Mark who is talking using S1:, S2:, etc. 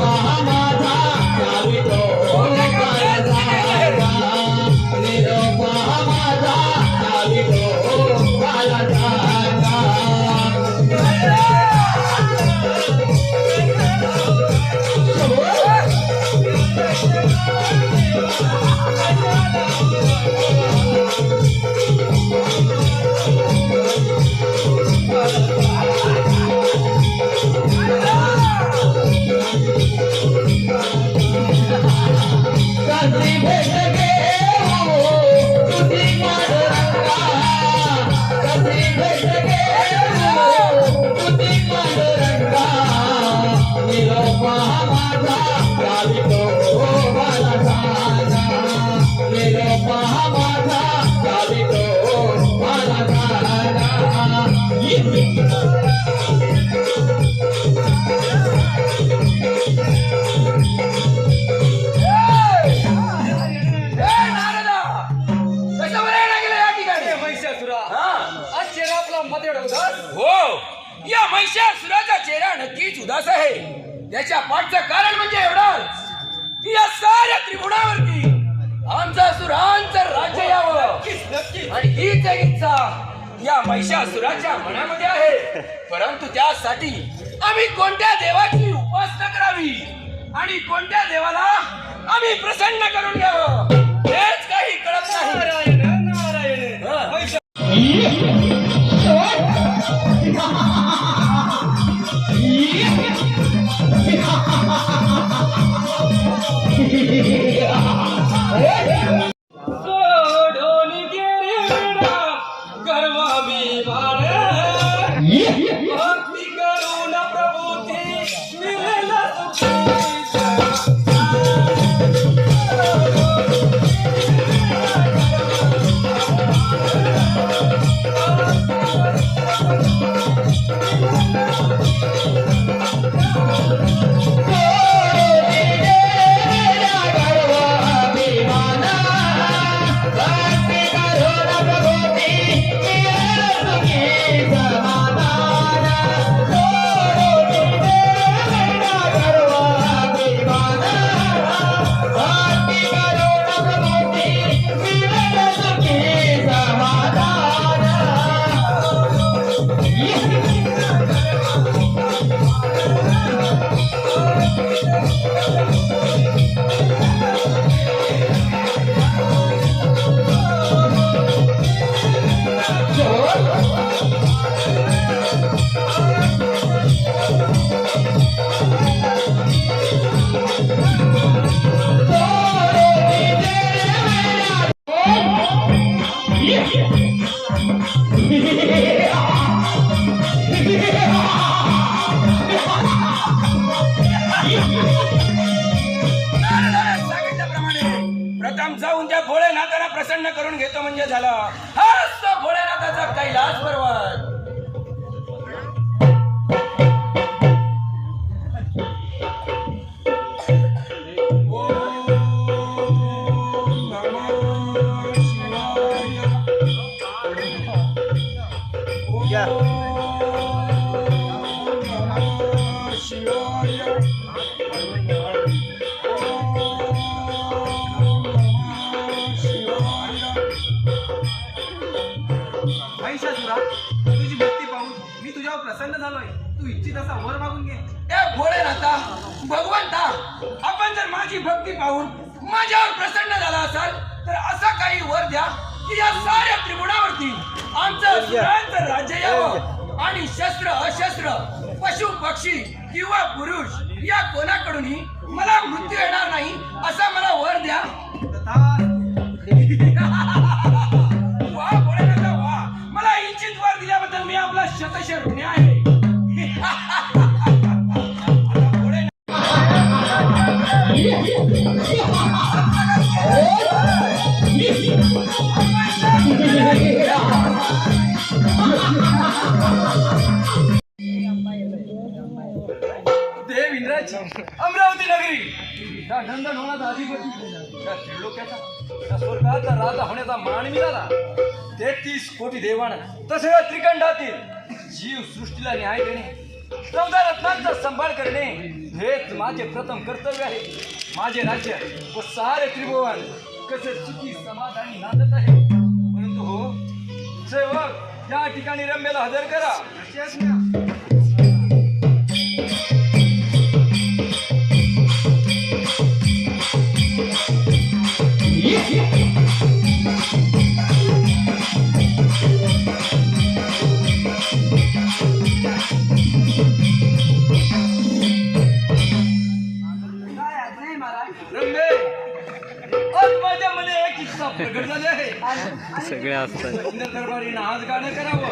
S1: Muhammad. उदास हो. या महिषासुराचा चेहरा नक्कीच उदास आहे. त्याच्या पाठचं कारण म्हणजे एवढंच. की या साऱ्या त्रिभुवनावरती आमचा सुरांचं राज्य यावं. आणि हीच इच्छा या महिषासुराच्या मनामध्ये आहे. परंतु त्यासाठी आम्ही कोणत्या देवाची उपासना करावी? आणि कोणत्या देवाला आम्ही प्रसन्न करून घ्यावं? हेच काही कळत नाही. हं. सोडून गर्व मी जाऊन त्या भोळेनाथाला प्रसन्न करून घेतो म्हणजे झालं. हा तो भोळेनाथाचा कैलास पर्वत.
S2: प्रसन्न झालोय. तू इच्छित असा वर मागून घे.
S1: ए भोळेनाथा भगवंता आपण जर माझी भक्ती पाहून माझ्यावर प्रसन्न झाला असाल तर असा काही वर द्या की या साऱ्या त्रिगुणावरती आमचं सुरांचं राज्य यावं. आणि शस्त्र अशस्त्र पशु पक्षी किंवा पुरुष या कोणाकडूनही मला मृत्यू येणार नाही असा मला वर द्या. वा भोळेनाथा वा. मला इच्छित वर दिल्याबद्दल मी आपला शतश ऋणी
S2: देविंद्राची अमरावती नगरी. त्या धंदा होण्याचा अधिपती. त्या शिळलोक्याचा त्या स्वर्गाचा राजा होण्याचा मान मिळाला. तेहतीस कोटी देवाण तसे त्रिखंडातील जीव सृष्टीला न्याय देणे चौदा रत्नांचा संभाळ करणे हेच माझे प्रथम कर्तव्य आहे. माझे राज्य व सारे त्रिभुवन कसे सुखी समाधानी नांदत आहे. परंतु हो सेवक या ठिकाणी रम्याला हजर करा.
S3: सगळे असतात.
S2: इंद्र दरबारी नाच गाणं करावं?